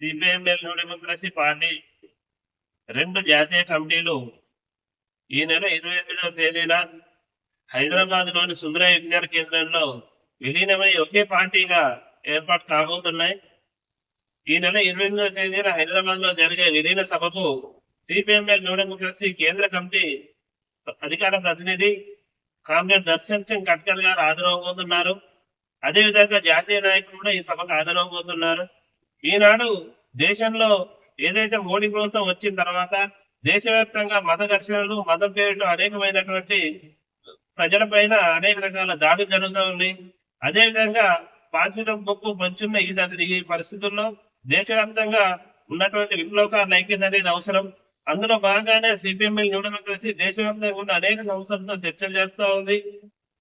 CPML new Democracy party రెండు జాతీయ కమిటీలు ఈ నెల ఇరవై ఎనిమిదవ తేదీన హైదరాబాద్లోని సుందర విజ్ఞాన కేంద్రంలో విలీనమై ఒకే పార్టీగా ఏర్పాటు కాబోతున్నాయి. ఈ నెల ఇరవై ఎనిమిదవ తేదీన హైదరాబాద్లో జరిగే విలీన సభకు సిపిఎంఎల్ న్యూ డెమోక్రసీ కేంద్ర కమిటీ అధికార ప్రతినిధి కామ్రేడ్ దర్శన్ సింగ్ కట్కర్ గారు హాజరవబోతున్నారు. అదేవిధంగా జాతీయ నాయకులు కూడా ఈ సభకు హాజరవబోతున్నారు. ఈనాడు దేశంలో ఏదైతే మోడీ ప్రభుత్వం వచ్చిన తర్వాత దేశవ్యాప్తంగా మత ఘర్షణలు మత పేరిట అనేకమైనటువంటి ప్రజల పైన అనేక రకాల దాడులు జరుగుతూ ఉన్నాయి. అదేవిధంగా పారిశుద్ధ బొక్కు పంచున్న ఈ ఈ పరిస్థితుల్లో దేశవ్యాప్తంగా ఉన్నటువంటి విప్లవకారుల ఐక్యత అనేది అవసరం. అందులో భాగంగానే సిపిఎంఎల్ న్యూ కలిసి దేశవ్యాప్తంగా ఉన్న అనేక సంస్థలతో చర్చలు జరుపుతూ ఉంది.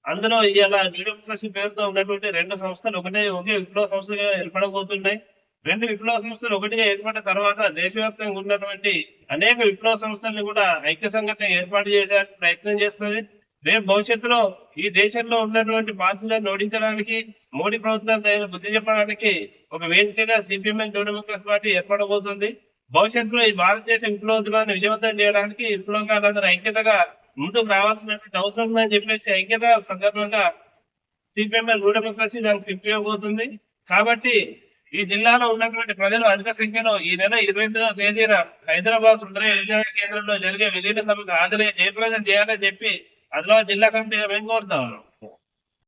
అందులో ఇలా న్యూ పేరుతో ఉన్నటువంటి రెండు సంస్థలు ఒకటే ఒకే విప్లవ సంస్థగా ఏర్పడబోతున్నాయి. రెండు విప్లవ సంస్థలు ఒకటిగా ఏర్పడిన తర్వాత దేశవ్యాప్తంగా ఉన్నటువంటి అనేక విప్లవ సంస్థల్ని కూడా ఐక్య సంఘటన ఏర్పాటు చేయడానికి ప్రయత్నం చేస్తుంది. రేపు భవిష్యత్తులో ఈ దేశంలో ఉన్నటువంటి పాలసీలను ఓడించడానికి మోడీ ప్రభుత్వం తగిన బుద్ధి చెప్పడానికి ఒక వేదికగా సిపిఎం న్యూ డెమోక్రసీ పార్టీ ఏర్పడబోతుంది. భవిష్యత్తులో ఈ భారతదేశ విప్లవోద్యమాన్ని విజయవంతం చేయడానికి విప్లవకారులందరూ ఐక్యతగా ముందుకు రావాల్సినటువంటి అవసరం ఉందని చెప్పేసి ఐక్యత సందర్భంగా సిపిఎంఎల్ న్యూ డెమోక్రసీ దానికి ఉపయోగపడుతుంది కాబట్టి ఈ జిల్లాలో ఉన్నటువంటి ప్రజలు అధిక సంఖ్యలో ఈ నెల ఇరవై ఎనిమిదవ తేదీన హైదరాబాద్ సుందర విజ్ఞాన కేంద్రంలో జరిగే విలీన సభకు హాజరై జయప్రదం చేయాలని చెప్పి అదిలాబాద్ జిల్లా కమిటీ మేము కోరుతా ఉన్నాం